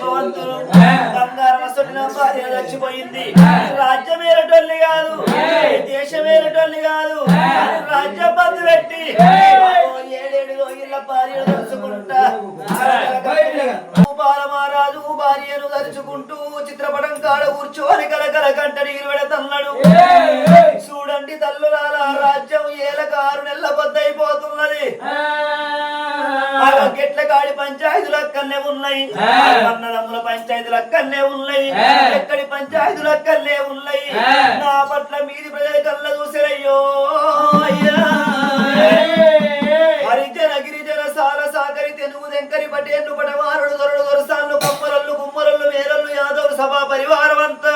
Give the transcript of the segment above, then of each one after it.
వైభవంతులు బంగారం అసలు భార్య చచ్చిపోయింది. రాజ్యం ఏరటోళ్ళి కాదు. దేశం ఏరటోళ్ళి కాదు. రాజ్యం బంధు పెట్టి ఏడేడు రోజుల భార్యను తలుచుకుంటా బాల మహారాజు భార్యను తలుచుకుంటూ చిత్రపటం కాడ కూర్చోని కలకల కంట నీరు పెడతన్నాడు చూడండి తల్లులాల రాజ్యం ఏలక ఆరు నెలల పొద్దైపోతున్నది ఆ. గెట్ల కాడి పంచాయతీలు అక్కడనే ఉన్నాయి. అన్నదమ్ముల పంచాయతీలు అక్కడనే ఉన్నాయి. ఎక్కడి పంచాయతీలు అక్కడనే ఉన్నాయి. నా పట్ల మీది ప్రజల కళ్ళ చూసిరయ్యో. అయ్యా. చక్కని దెంకరి పటేళ్ళు పటవారుడు దొరడు దొరసాళ్ళు కమ్మరళ్ళు గుమ్మరళ్ళు మేరళ్ళు యాదవులు సభా పరివారం అంతా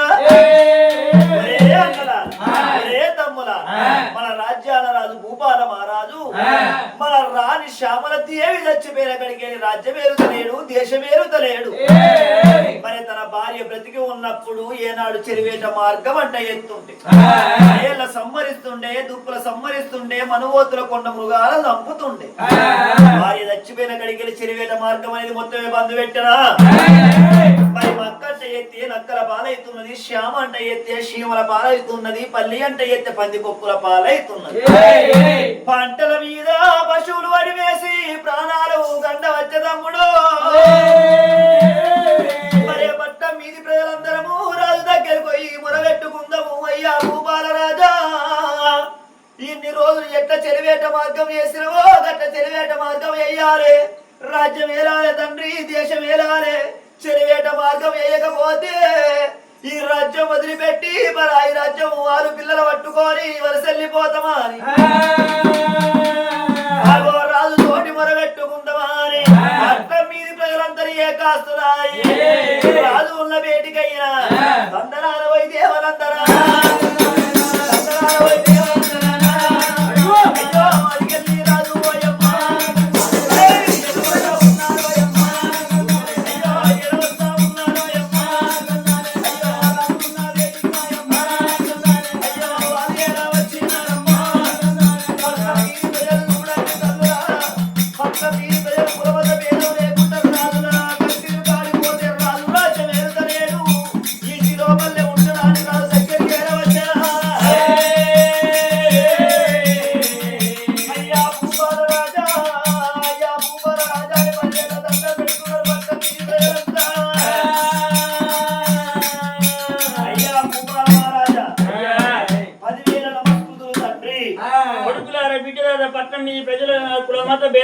రాణి శ్యామల దేవి చచ్చిపోయిన కడికి రాజ్యం ఏరుతలేడు దేశం ఏరుతలేడు మరి తన భార్య బ్రతికి ఉన్నప్పుడు ఏనాడు చెరివేట మార్గం అంట ఎత్తుంటే. ఏళ్ళ సంహరిస్తుండే దుప్పుల సంహరిస్తుండే మనువోతుల కొండ మృగాల చంపుతుండే భార్య చచ్చిపోయిన కడికి చెరివేట మార్గం అనేది మొత్తమే బంధు పెట్టరా? మరి మక్క అంటే ఎత్తే నక్కల పాలైతున్నది శ్యామ అంటే ఎత్తే శీమల పాలైతున్నది పల్లి అంటే ఎత్తే పంది కొప్పుల పాలైతున్నది పంటల మీద పశువులు వడివేసి ప్రాణాలు గండ వచ్చే తమ్ముడు మరి పట్ట మీది ప్రజలందరము రాజు దగ్గరకు పోయి మొరగెట్టుకుందాము అయ్యా భూపాల రాజా ఇన్ని రోజులు ఎట్ట చెలివేట మార్గం చేసినవో గట్ట చెలివేట మార్గం వేయాలి. రాజ్యం ఏలాలే తండ్రి దేశం ఏలాలే చెలివేట మార్గం వేయకపోతే ఈ రాజ్యం వదిలిపెట్టి మరి ఈ రాజ్యం వారు పిల్లలు పట్టుకొని వలసెళ్ళిపోతామా అని. అగో రాజు తోటి మొరగెట్టుకుందామా అని. అర్థం మీది ప్రజలందరూ ఏ. కాస్తున్నాయి రాజు ఉన్న బేటికైనా వందనాల వై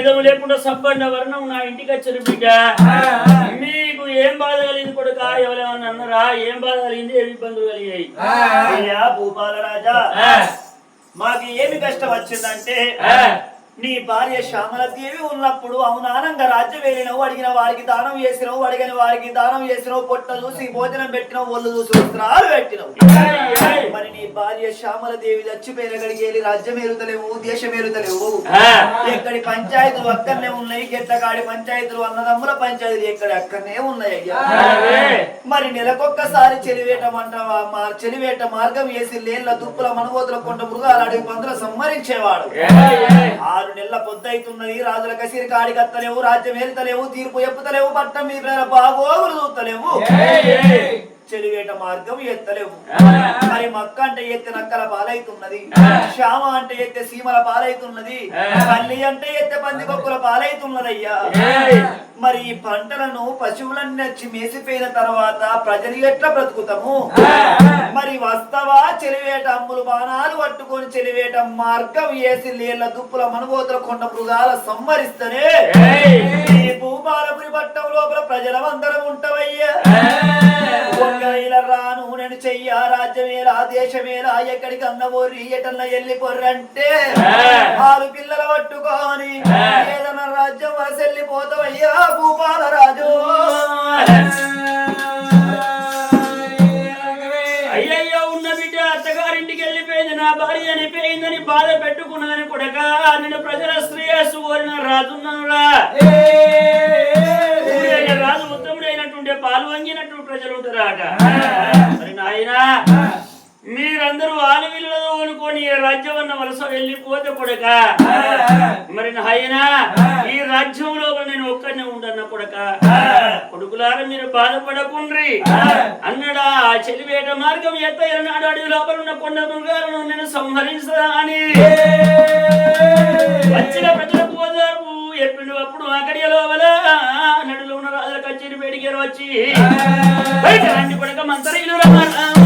భేదం లేకుండా సంపన్న వర్ణం నా ఇంటికి వచ్చిన బిడ్డ. మీకు ఏం బాధ కలిగింది కొడుక? ఎవరేమన్నా అన్నారా? ఏం బాధ కలిగింది? ఏమి ఇబ్బందులు కలిగాయి? భూపాల రాజా మాకు ఏమి కష్టం వచ్చిందంటే నీ భార్య శ్యామలదేవి ఉన్నప్పుడు అవునానంగా రాజ్యం వెళ్ళినవు అడిగిన వారికి దానం చేసినవు అడిగిన వారికి దానం చేసినవు పొట్ట చూసి భోజనం పెట్టినవు ఒళ్ళు చూసి వస్త్రాలు పెట్టినవు. మరి నీ భార్య శ్యామలదేవి చచ్చిపోయిన గడికి వెళ్ళి రాజ్యం ఏరుతలేవు దేశం ఏరుతలేవు ఆ. ఎక్కడి పంచాయతీలు అక్కడనే ఉన్నాయి గెట్లగాడి పంచాయతీలు అన్నదమ్ముల పంచాయతీలు ఎక్కడి అక్కడనే ఉన్నాయి అయ్యా. మరి నెలకొక్కసారి చెలివేట మంట చెలివేట మార్గం వేసి లేళ్ళ దుప్పుల మనుగోతుల కొండ మృగాలు అడిగి పందుల సంహరించేవాడు ఏయ్. ఆరు నెలల పొద్దైతున్నది రాజుల కసిరి కాడి రాజ్యం ఎలుతలేవు తీర్పు ఎప్పుతలేవు పట్టం మీద బాగోగులు చూస్తలేవు. చెలివేట మార్గం ఎత్తలేవు. మరి మక్క అంటే ఎత్తే నక్కల పాలైతున్నది. శ్యామ అంటే ఎత్తే సీమల పాలైతున్నది. పల్లి అంటే ఎత్తే పందికొక్కుల పాలైతున్నదయ్యా. మరి ఈ పంటలను పశువులన్నీ వచ్చి మేసిపోయిన తర్వాత ప్రజలు ఎట్లా బ్రతుకుతాము. మరి వస్తావా చెలివేట అమ్ములు బాణాలు పట్టుకొని చెలివేట మార్గం వేసి నీళ్ళ దుప్పుల మనుగోతుల కొండ మృగాల సంహరిస్తేనే ఏయ్. ఈ భూపాలపురి పట్టం లోపల ప్రజలమందరం ఉంటవయ్యా రాజ్యమేలా దేశమేలా ఎక్కడికి అన్నబోరి ఎటన్న వెళ్ళిపోర్రంటే ఆ. ఆరు పిల్లలు పట్టుకొని. ఏదన్నా రాజ్యం వలస వెళ్ళిపోతావయ్యా భూపాల రాజు అయ్యయ్యో ఉన్న బిడ్డ అత్తగారింటికి వెళ్ళిపోయింది నా భార్య చనిపోయిందని బాధ పెట్టుకున్నదని కొడక నేను ప్రజల శ్రేయస్సు కోరిన రాజున్నానురా ఊరైన పాలు వంగినట్టు ప్రజలు ఉంటారాట. మరి నాయనా మీరందరూ ఆలవిల్లలో అనుకోని ఏ రాజ్యం అన్న వలస వెళ్ళిపోతే కొడక. మరి నాయనా ఈ రాజ్యంలో నేను ఒక్కనే ఉండన్న కొడక. కొడుకులారా మీరు బాధపడకుండ్రి. అన్నడా ఆ చెలివేట మార్గం ఎత్త ఎరనాడు అడవి లోపల ఉన్న కొండ మృగాలను నేను సంహరించదా అని. వచ్చిన ప్రజలకు ఓదార్పు. ఎప్పుడు అప్పుడు అక్కడి లోపల నడులో ఉన్న రాజుల కచేరి వేడికి వచ్చి రండి కొడక మంత్రీలు రమ్మన్నా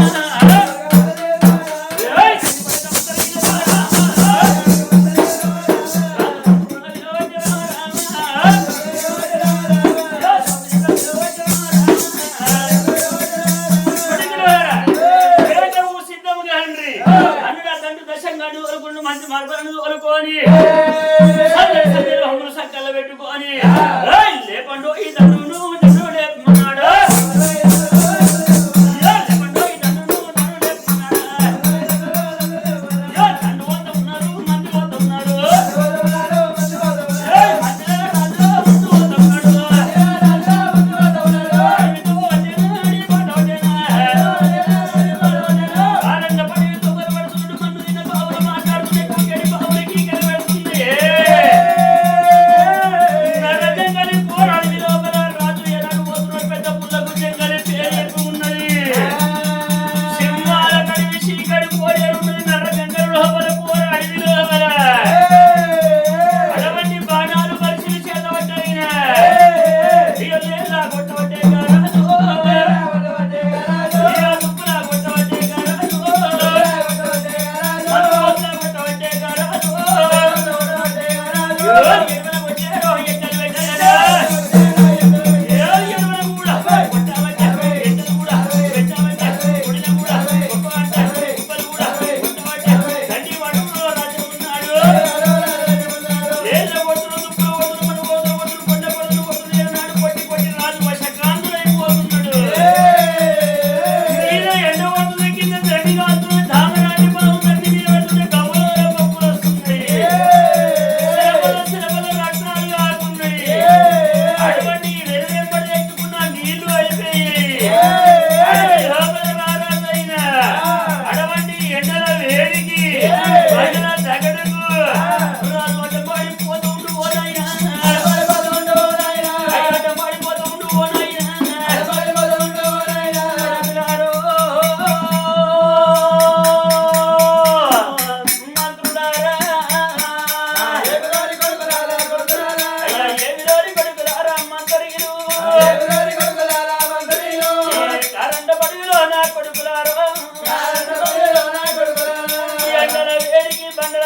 వేడికి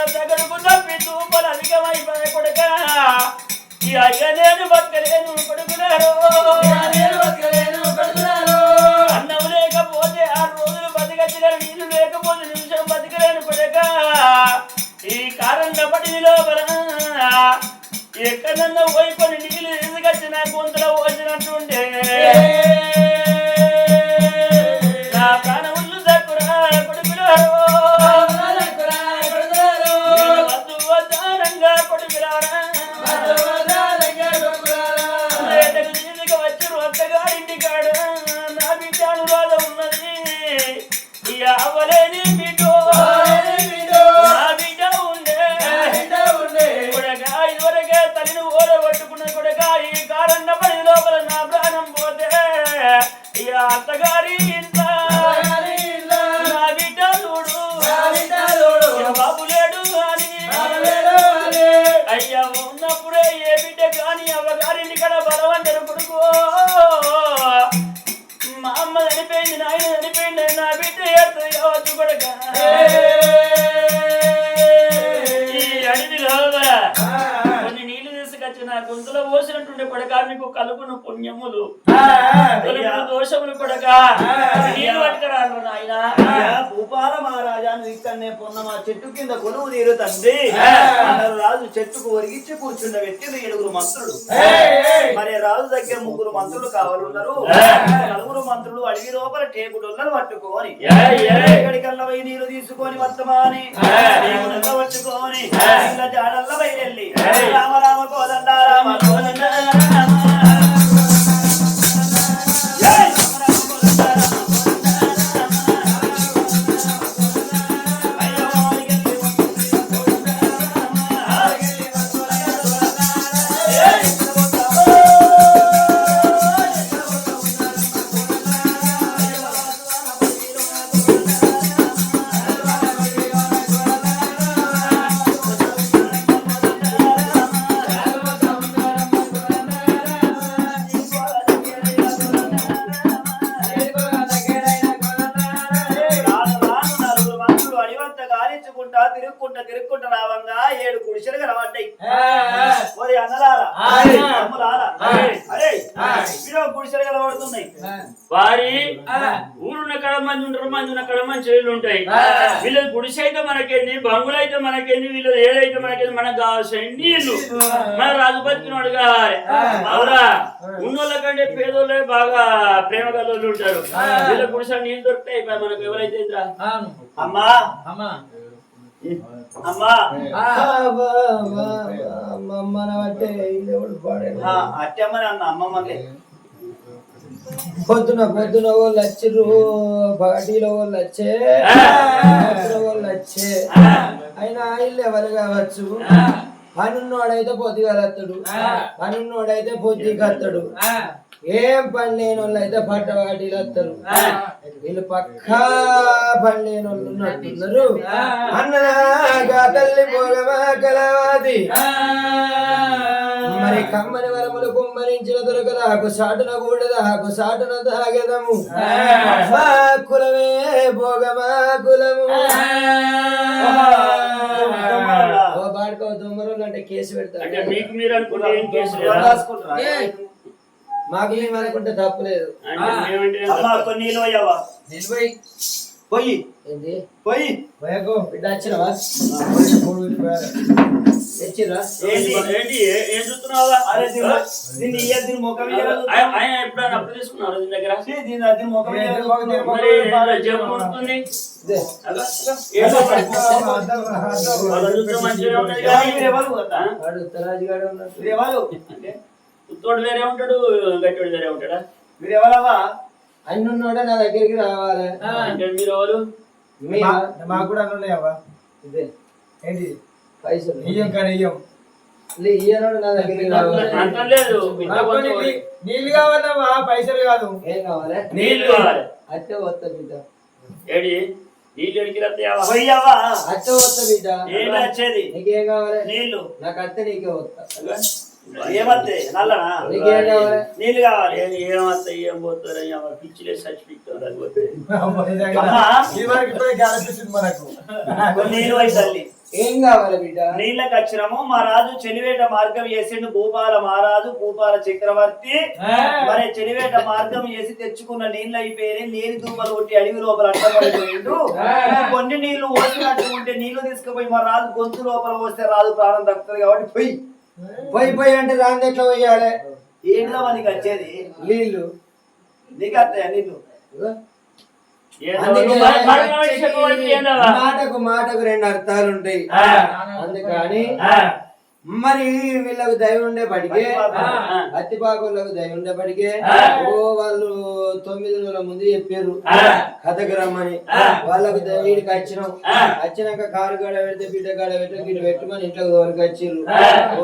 తగడుకు తప్పి తూపలు అధికమైపోయే కొడుక. ఈ అయ్య నేను బతకలేను కొడుకులారో. అన్నం లేకపోతే ఆరు రోజులు బతకచ్చిన నీళ్ళు లేకపోతే నిమిషం బతకలేను కొడుక. ఈ కారండ పడి లోపల ఎక్కడన్నా పోయి కొన్ని నీళ్ళు తీసుకొచ్చిన గొంతులో పోసినట్టుండే అత్తగారి ఇంత నా బిడ్డ చూడు బాబు లేడు అని. అయ్యా ఉన్నప్పుడే ఏ బిడ్డ కాని అవ్వగారింటి కడ బలవంతరు కొడుకు. మా అమ్మ చనిపోయింది నాయన చనిపోయింది నా బిడ్డ ఏడుతుంది కావచ్చు గొంతులో పోసినట్టుండే కొడక మీకు కలుపును పుణ్యములు. దోషములు కొడక. నీళ్ళు పట్టుకురాను నాయన. భూపాల మహారాజా నువ్వు ఇక్కడనే పొన్న మా చెట్టు కింద కొలువు తీరు తండ్రి. రాజు చెట్టుకు ఒరిగిచ్చి కూర్చుండ పెట్టింది ఏడుగురు మంత్రులు. మరి రాజు దగ్గర ముగ్గురు మంత్రులు కావాలన్నారు. నలుగురు మంత్రులు అడవి లోపల టేకుడులను పట్టుకొని. ఎక్కడికల్లా పోయి నీరు తీసుకొని టేకుడుల్లో పట్టుకొని ఇలా జాడల్లో బయలుదేరి రామ రామ కోదండ రామ వారి ఊరున్న కడ మంది ఉంటారు మంది ఉన్న కడ మంచి నీళ్ళు ఉంటాయి. వీళ్ళ గుడిసె అయితే మనకేంది బంగులు అయితే మనకేంది వీళ్ళు ఏదైతే మనకేంది మనకు కావాల్సిన నీళ్ళు మన రాజు బతికినోడు కావాలి. అవునా? ఉన్నోళ్ళ కంటే పేదోళ్ళే బాగా ప్రేమ గల్లోళ్ళు ఉంటారు. వీళ్ళ గుడిసె నీళ్ళు దొరుకుతాయి మనకు ఎవరైతే? అమ్మా. అమ్మా. అమ్మా. మన అంటే ఎవడు పాడాడు ఆ, అట్టమ్మని అన్న అమ్మమ్మని పొద్దున పొద్దున వాళ్ళు వచ్చిర్రు పార్టీలో వాళ్ళు వచ్చే వాళ్ళు వచ్చే. అయినా ఇల్లు ఎవరు కావచ్చు? పనున్నోడైతే పొద్దుగలత్తడు పనున్నోడైతే పొద్దుగత్తడు ఏం పని లేని వాళ్ళు అయితే పట్ట పార్టీలు వస్తారు వీళ్ళు పక్కా పని లేని వాళ్ళు ఉన్నట్టున్నారు అన్నగా తల్లి పోగమా కలవాది. మరి కమ్మని వరములు కుమ్మరించిన దొరకదాకు సాటున కూడదాకు సాటున తాగెదము కులమే భోగమా కులము. ఓ బాడుకో దొమ్మరోళ్ళు అంటే కేసు అంటే పెడతారు మీకు మీరు అనుకుంటే ఏం కేసు లేదా? రాసుకుంటారా? మాకు మేము అనుకుంటే తప్పులేదు. పోయి. ఏంది? పోయి. పోయకు బిడ్డ వచ్చినవా? ఏ- ఏం చూస్తున్నావా అరే దీని దీన్ని ఇయ్య, దీని ముఖం ఇయ్య. ఆయన ఆయన ఎప్పుడైనా అప్పు తీసుకున్నారు దీని దగ్గర? దీని ముఖం? ఉత్తోడు వేరే ఉంటాడు గట్టోడు వేరే ఉంటాడా? మీరు ఎవరవ్వా? అన్నున్నోడే నా దగ్గరికి రావాలి. అంటే మీరు ఎవరు? మీ మాకు కూడా అన్నీ ఉన్నాయవ్వా? ఇదే. ఏంటి పైసలు. ఇయ్యం కానీ ఇయ్యం. లే, ఈయనోడు నా నీ- నీళ్ళు కావాలమ్మా పైసలు కాదు. ఏం కావాలి? నీళ్ళు కావాలి. అత్తే వస్తా బిడ్డ. ఏడి? నీళ్ళు అత్తే వస్తా బిడ్డ. వచ్చేది నీకేం కావాలి? నీళ్ళు నాకు అత్తే నీకే వస్తా ఏమత్తే? నల్లనా? నీకేం కావాలి? నీళ్ళు కావాలి. ఏం ఏమత్తా? ఏం పోతారు? ఏం పిచ్చిలే చచ్చిపోతారు అది పోతే. నీళ్ళు తల్లి. ఏం కావాలి బిడ్డ? నీళ్ళకి వచ్చినాము మా రాజు చెలివేట మార్గం చేసిండు భూపాల మహారాజు భూపాల చక్రవర్తి. మరి చెలివేట మార్గం చేసి తెచ్చుకున్న నీళ్ళు అయిపోయి నీరు దూపలు కొట్టి అడవి లోపల అడ్డపడిపోయిండు కొన్ని నీళ్ళు పోసినట్టు ఉంటే నీళ్ళు తీసుకుపోయి మా రాజు గొంతు లోపల పోస్తే రాజు ప్రాణం దక్కుతుంది కాబట్టి పోయి. పోయి పోయి అంటే రాంది ఎట్లా పోయాలి ఏంటో మనకి వచ్చేది? నీళ్ళు. నీకు వస్తాయా నీళ్ళు? మాటకు మాటకు రెండు అర్థాలు ఉంటాయి. అందుకని. మరి వీళ్ళకు దయ ఉండేపటికే. అత్తిపాకులకు దయ ఉండేపటికే. ఓ వాళ్ళు తొమ్మిది రోజుల ముందు చెప్పారు. కథకు రమ్మని. వాళ్ళకు వీడికి వచ్చినాం. వచ్చినాక కారు కాడ పెడితే బిడ్డ కాడ పెడితే వీడు పెట్టమని ఇంట్లోకి దొరికి వచ్చిర్రు ఆ. ఓ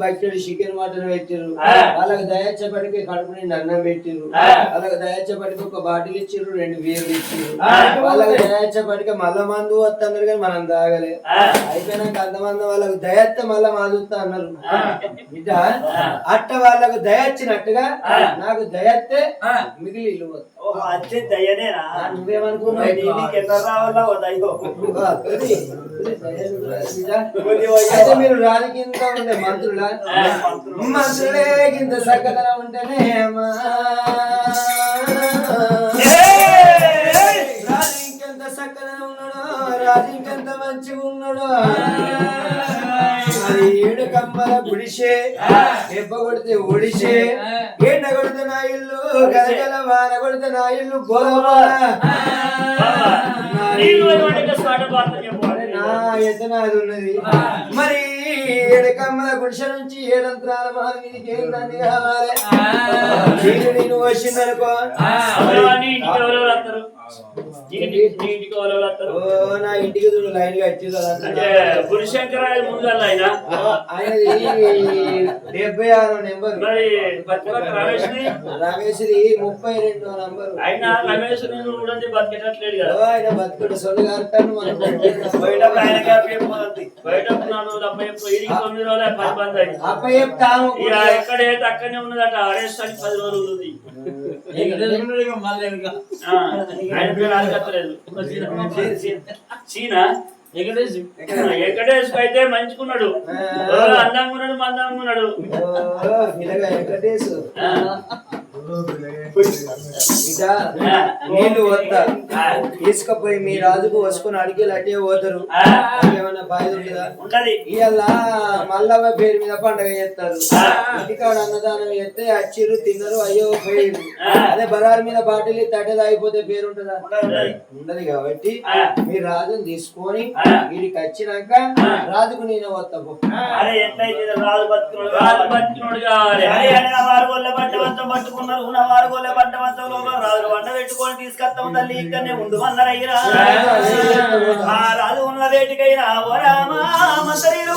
బకెట్ చికెన్ మటన్ పెట్టిర్రు ఆ. వాళ్ళకి దయచ్చప్పటికి కడుపు నిండి అన్నం పెట్టిర్రు ఆ. వాళ్ళకి దయచ్చప్పటికి ఒక బాటిల్ ఇచ్చిర్రు రెండు బీర్లు ఇచ్చిర్రు ఆ. వాళ్ళకి దయచ్చప్పటికి మళ్ళా మందు వస్తున్నారు కానీ మనం తాగలే. అయిపోయినాక అంతమంది వాళ్ళకు దయత్త మళ్ళా మాదుస్తా అన్నారు. బిడ్డ అట్ట వాళ్ళకు దయచ్చినట్టుగా నాకు దయత్తే మిగిలి నువ్వేమనుకున్నావు? దయ మీరు రాజకీయంత ఉండే మంత్రులా? మంత్రులే. ఇంత సకలం ఉంటేనే. రాజు ఇంకెంత సకలం ఉన్నాడో? రాజు ఇంకెంత మంచిగా ఉన్నాడో? అది ఏడు కమ్మల గుడిసే దెబ్బ కొడితే ఒడిసే ఎండ కొడితే నా ఇల్లు గలగల వాన కొడితే నా ఇల్లు నా ఉన్నది. మరి ఏడు కమ్మల గుడిసె నుంచి ఏడంతరాల దాన్ని కావాలి? నేను వచ్చిందనుకో. నీ ఇంటికి చూడు లైన్గా వచ్చి అంటే గురుశంకరాయ ముందల్ల ఆయన? డెబ్బై ఆరో నెంబర్. రమేష్ది ముప్పై రెండో నంబర్. ఆయన రమేష్ కూడా బతికేటట్లేడు ఓ కదా ఆయన బతుకుడు సొల్లు మనం బయట మంది అప్ప చెప్తాము ఎక్కడ అక్కడనే ఉన్నదట అరెస్ట్ అని పది రోజులు ఉంది ఆ, ఆయన పేరు చీనా వెంకటేష్. వెంకటేష్ అయితే మంచుకున్నాడు. అందంగా ఉన్నాడు మందంగా ఉన్నాడు ఓ, నీళ్ళు వస్తా తీసుకపోయి మీ రాజుకు వసుకొని అడిగి అట్టే పోతారు. ఏమన్నా బాధ ఉంటుందా? ఇవాళ మల్లవ్వ పేరు మీద పండగ చేస్తారు. ఇంటికాడ అన్నదానం చేస్తే అచ్చిర్రు తిన్నారు అయ్యో పోయారు అదే బరారు మీద బాటిల్ తట్టె తాగిపోతే పేరు ఉంటుందా? ఉండదు కాబట్టి మీ రాజుని తీసుకొని వీడికి వచ్చినాక రాజుకు నేను ఎట్లయితే రాజు బతుకున్నాడు రాజు బతికినోడు కావాలి. వారు ఉన్న వారు గొల్లె పంట మొత్తం రాజు వంట పెట్టుకొని తీసుకొస్తాం తల్లి ఇక్కడనే ఉండు అన్నారయ్యరా ఆ రాజు ఉన్న వేటికైనా ఓ రామా. మంత్రీలు